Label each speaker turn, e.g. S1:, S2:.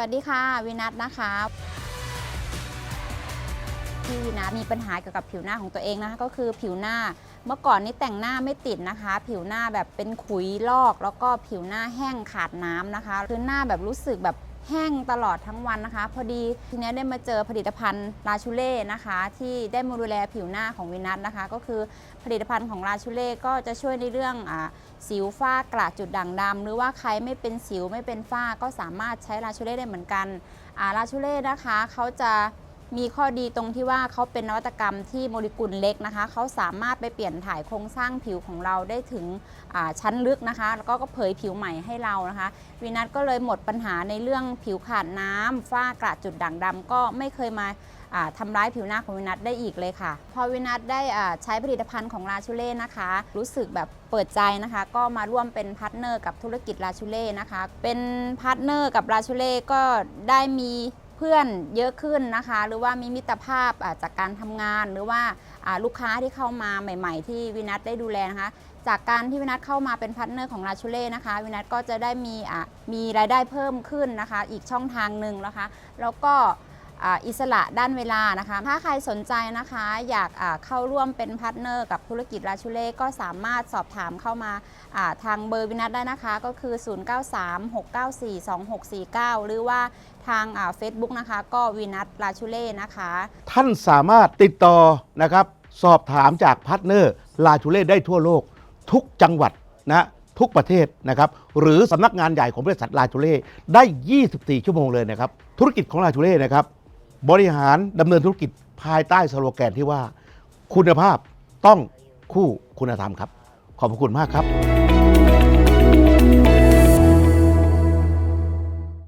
S1: วัสดีค่ะวินัทนะคะพี่วินัทมีปัญหาเกี่ยวกับผิวหน้าของตัวเองนะคะก็คือผิวหน้าเมื่อก่อนนี้แต่งหน้าไม่ติดนะคะ ผิวหน้าแบบเป็นขุยลอก แล้วก็ผิวหน้าแห้งขาดน้ำนะคะคือหน้าแบบรู้สึกแบบ แห้งตลอดทั้งวันนะคะ พอดีทีนี้ได้มาเจอผลิตภัณฑ์ลาชูเล่นะคะ ที่ได้มาดูแลผิวหน้าของวินัทนะคะ ก็คือผลิตภัณฑ์ของลาชูเล่ก็จะช่วยในเรื่องอาสิวฝ้ากระจุดด่างดำหรือว่าใครไม่เป็นสิวไม่เป็นฝ้าก็สามารถใช้ลาชูเล่ได้เหมือนกันอ่าลาชูเล่นะคะเขาจะ มีข้อดีตรงที่ว่าเขาเป็นนวัตกรรมที่โมเลกุลเล็กนะคะ เขาสามารถไปเปลี่ยนถ่ายโครงสร้างผิวของเราได้ถึงชั้นลึกนะคะ แล้วก็เผยผิวใหม่ให้เรานะคะ วีนัทก็เลยหมดปัญหาในเรื่องผิวขาดน้ำฝ้ากระจุดด่างดำก็ไม่เคยมาทำร้ายผิวหน้าของวินัทได้อีกเลยค่ะ พอวินัทได้ใช้ผลิตภัณฑ์ของลาชูเล่นะคะ รู้สึกแบบเปิดใจนะคะ ก็มาร่วมเป็นพาร์ทเนอร์กับธุรกิจลาชูเล่นะคะ เป็นพาร์ทเนอร์กับลาชูเล่ก็ได้มี เพื่อนเยอะขึ้นนะคะ หรือว่ามีมิตรภาพจากการทำงาน หรือว่าลูกค้าที่เข้ามาใหม่ ๆ ที่วินัทได้ดูแลนะคะ จากการที่วินัทเข้ามาเป็นพาร์ทเนอร์ของราชูเล่นะคะวินัทก็จะได้มีมีรายได้เพิ่มขึ้นนะคะ อีกช่องทางหนึ่งนะคะ แล้วก็ อิสระด้านเวลานะคะ ถ้าใครสนใจนะคะ อยากเข้าร่วมเป็นพาร์ทเนอร์กับธุรกิจลาชูเล่ก็สามารถสอบถามเข้ามาทางเบอร์วินัทได้นะคะ ก็คือ 0936942649 หรือว่าทางเฟซบุ๊กนะคะ ก็วินัทลาชูเล่นะคะ
S2: ท่านสามารถติดต่อนะครับ สอบถามจากพาร์ทเนอร์ลาชูเล่ได้ทั่วโลก ทุกจังหวัดนะทุกประเทศนะครับหรือสำนักงานใหญ่ของบริษัทลาชูเล่ได้ 24 ชั่วโมงเลยนะครับ ธุรกิจของลาชูเล่นะครับ บริหารดำเนินธุรกิจภายใต้สโลแกนที่ว่า คุณภาพต้องคู่คุณธรรมครับ ขอบพระคุณมากครับ